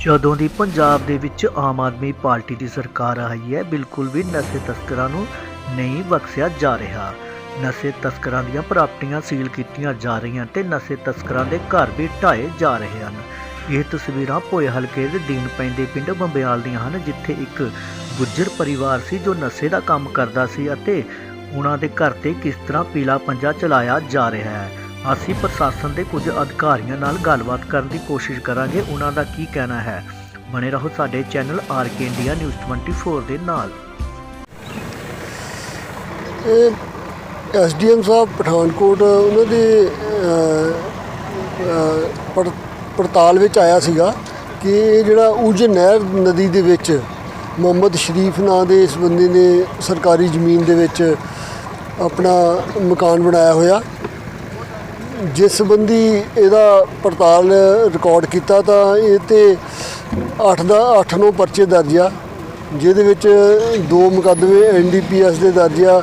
ਜਦੋਂ ਦੀ ਪੰਜਾਬ ਦੇ ਵਿੱਚ ਆਮ ਆਦਮੀ ਪਾਰਟੀ ਦੀ ਸਰਕਾਰ ਆਈ ਹੈ, ਬਿਲਕੁਲ ਵੀ ਨਸ਼ੇ ਤਸਕਰਾਂ ਨੂੰ ਨਹੀਂ ਬਖਸ਼ਿਆ ਜਾ ਰਿਹਾ। ਨਸ਼ੇ ਤਸਕਰਾਂ ਦੀਆਂ ਪ੍ਰਾਪਰਟੀਆਂ ਸੀਲ ਕੀਤੀਆਂ ਜਾ ਰਹੀਆਂ ਤੇ ਨਸ਼ੇ ਤਸਕਰਾਂ ਦੇ ਘਰ ਵੀ ਢਾਏ ਜਾ ਰਹੇ ਹਨ। ਇਹ ਤਸਵੀਰਾਂ ਭੋਏ ਹਲਕੇ ਦੇ ਦੀਨ ਪੈਂਦੇ ਪਿੰਡ ਬੰਬਿਆਲ ਦੀਆਂ ਹਨ, ਜਿੱਥੇ ਇੱਕ ਗੁੱਜਰ ਪਰਿਵਾਰ ਸੀ ਜੋ ਨਸ਼ੇ ਦਾ ਕੰਮ ਕਰਦਾ ਸੀ ਅਤੇ ਉਹਨਾਂ ਦੇ ਘਰ ਤੇ ਕਿਸ ਤਰ੍ਹਾਂ ਪੀਲਾ ਪੰਜਾ ਚਲਾਇਆ ਜਾ ਰਿਹਾ ਹੈ। ਅਸੀਂ ਪ੍ਰਸ਼ਾਸਨ ਦੇ ਕੁਝ ਅਧਿਕਾਰੀਆਂ ਨਾਲ ਗੱਲਬਾਤ ਕਰਨ ਦੀ ਕੋਸ਼ਿਸ਼ ਕਰਾਂਗੇ। ਉਹਨਾਂ ਦਾ ਕੀ ਕਹਿਣਾ ਹੈ? ਬਣੇ ਰਹੋ ਸਾਡੇ ਚੈਨਲ ਆਰਕੇ ਇੰਡੀਆ ਨਿਊਜ਼ 24 ਦੇ ਨਾਲ। ਇਹ ਐਸਡੀਐਮ ਸਾਹਿਬ, ਪਠਾਨਕੋਟ, ਉਹਨਾਂ ਦੇ ਪੜ- ਪੜਤਾਲ ਵਿੱਚ ਆਇਆ ਸੀਗਾ ਕਿ ਇਹ ਜਿਹੜਾ ਉਜ ਨਹਿਰ ਨਦੀ ਦੇ ਵਿੱਚ ਮੁਹੰਮਦ ਸ਼ਰੀਫ ਨਾਂ ਦੇ ਇਸ ਬੰਦੇ ਨੇ ਸਰਕਾਰੀ ਜ਼ਮੀਨ ਦੇ ਵਿੱਚ ਆਪਣਾ ਮਕਾਨ ਬਣਾਇਆ ਹੋਇਆ। ਜਿਸ ਸੰਬੰਧੀ ਇਹਦਾ ਪੜਤਾਲ ਰਿਕਾਰਡ ਕੀਤਾ ਤਾਂ ਇਹ ਤੇ 8 ਦਾ 8 ਨੂੰ ਪਰਚੇ ਦਰਜ ਆ, ਜਿਹਦੇ ਵਿੱਚ ਦੋ ਮੁਕੱਦਮੇ ਐਨਡੀਪੀਐਸ ਦੇ ਦਰਜ ਆ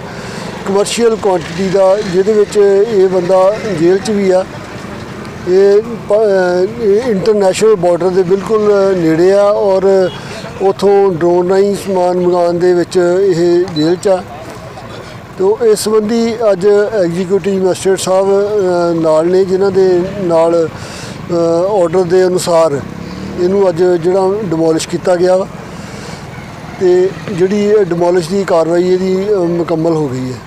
ਕਮਰਸ਼ੀਅਲ ਕੁਆਂਟੀਟੀ ਦਾ, ਜਿਹਦੇ ਵਿੱਚ ਇਹ ਬੰਦਾ ਜੇਲ੍ਹ 'ਚ ਵੀ ਆ। ਇਹ ਇੰਟਰਨੈਸ਼ਨਲ ਬਾਰਡਰ ਦੇ ਬਿਲਕੁਲ ਨੇੜੇ ਆ ਔਰ ਉਥੋਂ ਡਰੋਨ ਰਾਹੀਂ ਸਮਾਨ ਮੰਗਾਉਣ ਦੇ ਵਿੱਚ ਇਹ ਜੇਲ੍ਹ 'ਚ ਆ। ਤੋ ਇਸ ਸੰਬੰਧੀ ਅੱਜ ਐਗਜ਼ੀਕਿਊਟਿਵ ਮੈਜਿਸਟਰੇਟ ਸਾਹਿਬ ਨਾਲ ਨੇ, ਜਿਨ੍ਹਾਂ ਦੇ ਨਾਲ ਆਰਡਰ ਦੇ ਅਨੁਸਾਰ ਇਹਨੂੰ ਅੱਜ ਜਿਹੜਾ ਡਿਮੋਲਿਸ਼ ਕੀਤਾ ਗਿਆ ਵਾ ਤੇ ਜਿਹੜੀ ਡਿਮੋਲਿਸ਼ ਦੀ ਕਾਰਵਾਈ ਇਹਦੀ ਮੁਕੰਮਲ ਹੋ ਗਈ ਹੈ।